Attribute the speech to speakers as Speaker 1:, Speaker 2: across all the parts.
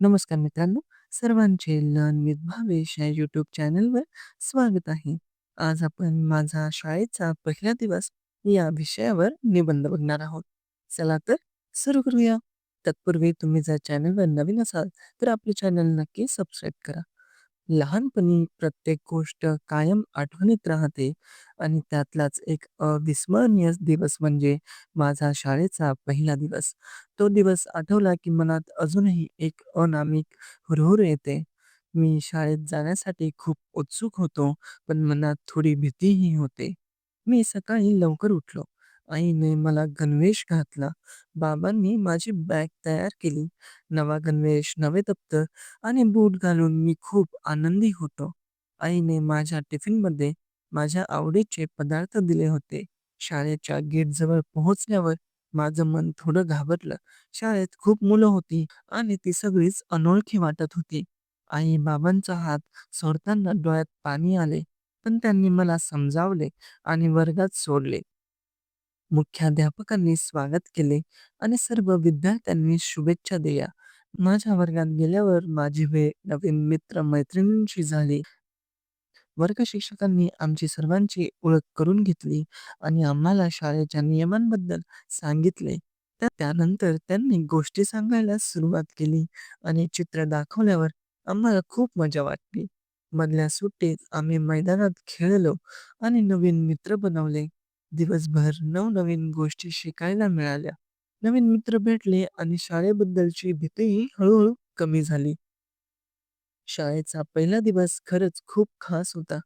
Speaker 1: नमस्कार मित्रांनो, सर्वांचे लर्न विथ भावेश या यूट्यूब चॅनलवर स्वागत आहे. आज आपण माझा शाळेचा पहिला दिवस या विषयावर निबंध बघणार आहोत. चला तर सुरू करूया. तत्पूर्वी तुम्ही जर चॅनलवर नवीन असाल तर आपले चॅनल नक्की सबस्क्राईब करा. लहानपणी प्रत्येक गोष्ट कायम आठवणीत राहते आणि त्यातलाच एक अविस्मरणीय दिवस म्हणजे माझा शाळेचा पहिला दिवस. तो दिवस आठवला की मनात अजूनही एक अनामिक हुरहुर येते. मी शाळेत जाण्यासाठी खूप उत्सुक होतो, पण मनात थोडी भीतीही होते. मी सकाळी लवकर उठलो. आईने मला गणवेश घातला. बाबांनी माझी बॅग तयार केली. नवा गणवेश, नवे दप्तर आणि बूट घालून मी खूप आनंदी होतो. आईने माझ्या टिफिनमध्ये माझ्या आवडीचे पदार्थ दिले होते. शाळेच्या गेटजवळ पोहोचल्यावर माझं मन थोडं घाबरलं. शाळेत खूप मुलं होती आणि ती सगळीच अनोळखी वाटत होती. आई-बाबांचा हात सोडताना डोळ्यात पाणी आले, पण त्यांनी मला समजावले आणि वर्गात सोडले. मुख्याध्यापकांनी स्वागत केले आणि सर्व विद्यार्थ्यांनी शुभेच्छा दिल्या. माझ्या वर्गात गेल्यावर माझी वेळ नवीन मित्र-मैत्रिणींशी झाली. वर्ग शिक्षकांनी आमची सर्वांची ओळख करून घेतली आणि आम्हाला शाळेच्या नियमांबद्दल सांगितले. त्या त्यानंतर त्यांनी गोष्टी सांगायला सुरुवात केली आणि चित्र दाखवल्यावर आम्हाला खूप मजा वाटली. मधल्या सुट्टीत आम्ही मैदानात खेळलो आणि नवीन मित्र बनवले. दिवसभर नवनवीन गोष्टी शिकायला मिळाल्या. नवीन मित्र भेटले आणि शाळेबद्दलची भीतीही हळूहळू कमी झाली. शाळेचा पहिला दिवस खरंच खूप खास होता.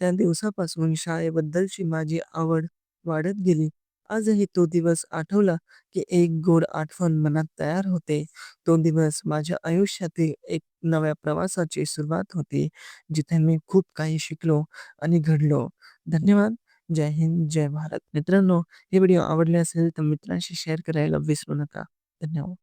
Speaker 1: त्या दिवसापासून शाळेबद्दलची माझी आवड वाढत गेली. आजही तो दिवस आठवला की एक गोड आठवण मनात तयार होते. तो दिवस माझ्या आयुष्यातील एक नव्या प्रवासाची सुरुवात होती, जिथे मी खूप काही शिकलो आणि घडलो. धन्यवाद. जय हिंद, जय भारत. मित्रांनो, हे व्हिडिओ आवडले असेल तर मित्रांशी शेअर करायला विसरू नका. धन्यवाद.